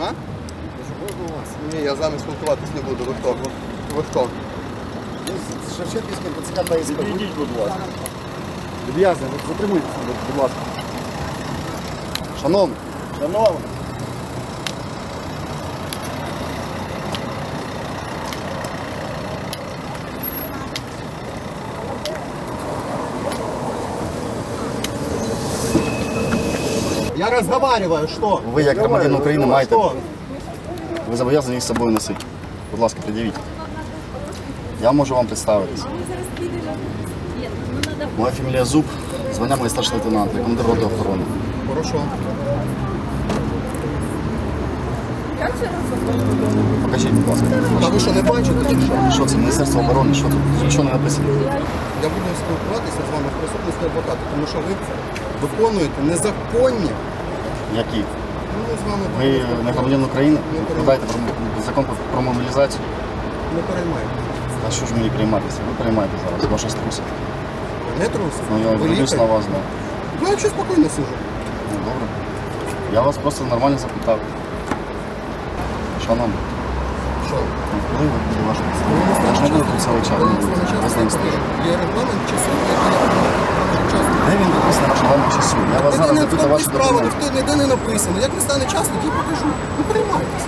А? Ні, я з вами спілкуватись не буду. Ви хто? Ви хто? Шевченківський ПЦК та СП. Відійдіть, будь ласка. Люб'язний, затримуйтесь, будь ласка. Шановний, Шановні, Я разговариваю, что? ви як громадянин України маєте, Что? ви зобов'язані їх з собою носити. Будь ласка, пред'явіть. Я можу вам представитись. Моя фамілія Зуб, звання моє старший лейтенант, я командир роти охорони. Хорошо. Покажіть, будь ласка. А ви що, не бачите чи що? Що це, Міністерство оборони, що тут? Нічого не написано. Я буду спілкуватися з вами в присутності адвоката, тому що ви виконуєте незаконні. Які? Ну, ми з вами Ви не громадянин України? Не Подайте про закон про- про мобілізацію. не переймаєте. А що ж мені прийматися? Ви приймаєте зараз, ваша струса. Не труси. Ну я ви дивлюсь на вас, да. Ну, я що спокійно сижу. Ну, добре. Я вас просто нормально запитав. Шановні, Що? ну, коли ви буде ваш Я ж не буду тут цілий час. Ви з ним стоїть. Регламент часу, регламент часу? Я вас зараз запитав тому ваші справа, ніхто ніде не написано. Як не стане час, тоді покажу. Ну, приймайтеся.